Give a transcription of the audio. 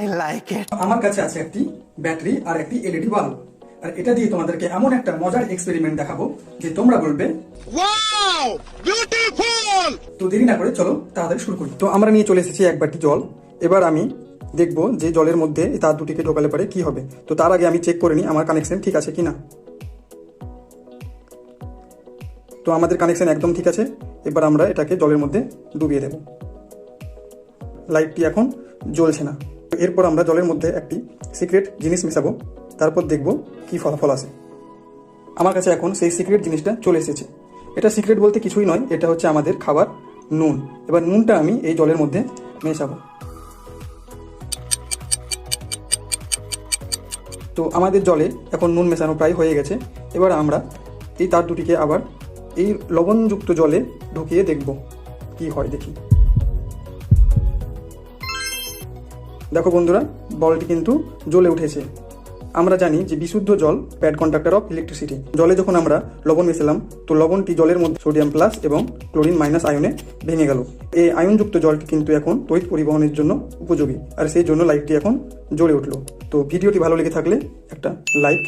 I like it. আমার কাছে আছে একটি ব্যাটারি আর একটি এলইডি বাল্ব। আর এটা দিয়ে তোমাদেরকে এমন একটা মজার এক্সপেরিমেন্ট দেখাবো যে তোমরা বলবে Wow! Beautiful! তো দেরি না করে চলো তাড়াতাড়ি শুরু করি। তো আমরা নিয়ে চলে এসেছি এক বাটি জল। এবার আমি দেখব যে জলের মধ্যে তার দুটিকে ঢোকালে পারে কি হবে। তো তার আগে আমি চেক করে নিই আমার কানেকশন ঠিক আছে কিনা। তো আমাদের কানেকশন একদম ঠিক আছে। এবার আমরা এটাকে জলের মধ্যে ডুবিয়ে দেব। লাইটটি এখন জ্বলছে না। এরপর আমরা জলের মধ্যে একটি সিক্রেট জিনিস মেশাবো। তারপর দেখব কি ফলাফল আসে। আমার কাছে এখন সেই সিক্রেট জিনিসটা চলে এসেছে। এটা সিক্রেট বলতে কিছুই নয়, এটা হচ্ছে আমাদের খাবার নুন। এবার নুনটা আমি এই জলের মধ্যে মেশাবো। তো আমাদের জলে এখন নুন মেশানো প্রায় হয়ে গেছে। এবার আমরা এই তার দুটিকে আবার এই লবণযুক্ত জলে ঢুকিয়ে দেখব কি হয় দেখি। দেখো বন্ধুরা, বলটি কিন্তু জ্বলে উঠেছে। আমরা জানি যে বিশুদ্ধ জল প্যাড কন্ডাক্টর অফ ইলেকট্রিসিটি জলে যখন আমরা লবণ মেশালাম, তো লবণটি জলের মধ্যে সোডিয়াম প্লাস এবং ক্লোরিন মাইনাস আয়নে ভেঙে গেল। এই আয়নযুক্ত জলটি কিন্তু এখন তড়িৎ পরিবহনের জন্য উপযোগী, আর সেই জন্য লাইটটি এখন জ্বলে উঠল। তো ভিডিওটি ভালো লেগে থাকলে একটা লাইক